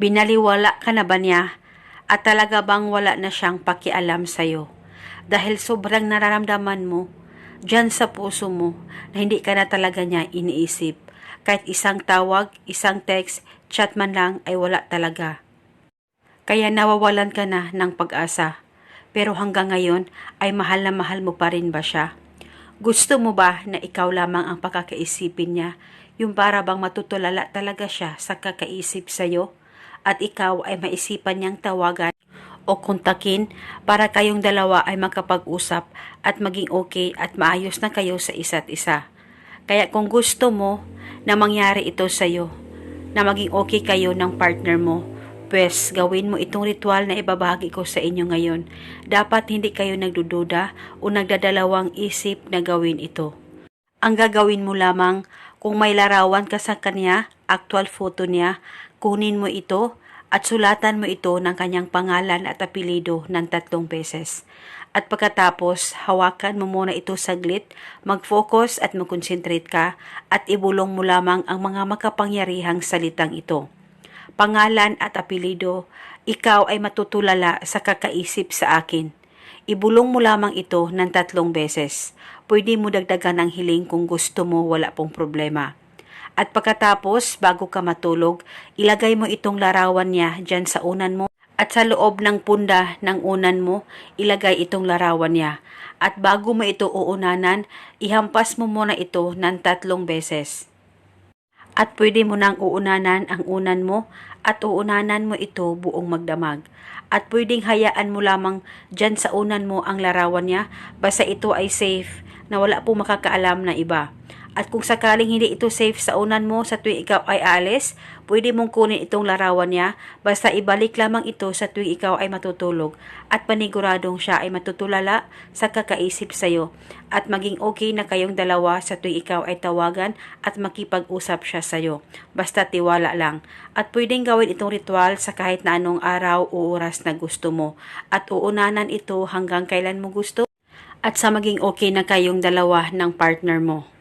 Binaliwala ka na ba niya? At talaga bang wala na siyang pakialam sa'yo? Dahil sobrang nararamdaman mo, dyan sa puso mo, na hindi ka na talaga niya iniisip. Kahit isang tawag, isang text, chat man lang ay wala talaga. Kaya nawawalan ka na ng pag-asa. Pero hanggang ngayon ay mahal na mahal mo pa rin ba siya? Gusto mo ba na ikaw lamang ang pakakaisipin niya? Yung para bang matutulala talaga siya sa kakaisip sa'yo? At ikaw ay maisipan niyang tawagan o kontakin para kayong dalawa ay makapag-usap at maging okay at maayos na kayo sa isa't isa. Kaya kung gusto mo na mangyari ito sa'yo, na maging okay kayo ng partner mo, Pwes, gawin mo itong ritual na ibabahagi ko sa inyo ngayon. Dapat hindi kayo nagdududa o nagdadalawang isip na gawin ito. Ang gagawin mo lamang, kung may larawan ka sa kanya, actual photo niya, kunin mo ito at sulatan mo ito ng kanyang pangalan at apelido ng tatlong beses. At pagkatapos, hawakan mo muna ito saglit, mag-focus at mag-concentrate ka at ibulong mo lamang ang mga makapangyarihang salitang ito pangalan at apelido, ikaw ay matutulala sa kakaisip sa akin. Ibulong mo lamang ito ng tatlong beses. Pwede mo dagdagan ang hiling kung gusto mo wala pong problema. At pagkatapos, bago ka matulog, ilagay mo itong larawan niya dyan sa unan mo at sa loob ng punda ng unan mo, ilagay itong larawan niya. At bago mo ito uunanan, ihampas mo muna ito ng tatlong beses at pwede mo nang uunanan ang unan mo at uunanan mo ito buong magdamag. At pwedeng hayaan mo lamang dyan sa unan mo ang larawan niya basta ito ay safe na wala po makakaalam na iba. At kung sakaling hindi ito safe sa unan mo sa tuwing ikaw ay alis, pwede mong kunin itong larawan niya basta ibalik lamang ito sa tuwing ikaw ay matutulog at paniguradong siya ay matutulala sa kakaisip sa iyo at maging okay na kayong dalawa sa tuwing ikaw ay tawagan at makipag-usap siya sa iyo. Basta tiwala lang. At pwedeng gawin itong ritual sa kahit na anong araw o oras na gusto mo at uunanan ito hanggang kailan mo gusto at sa maging okay na kayong dalawa ng partner mo.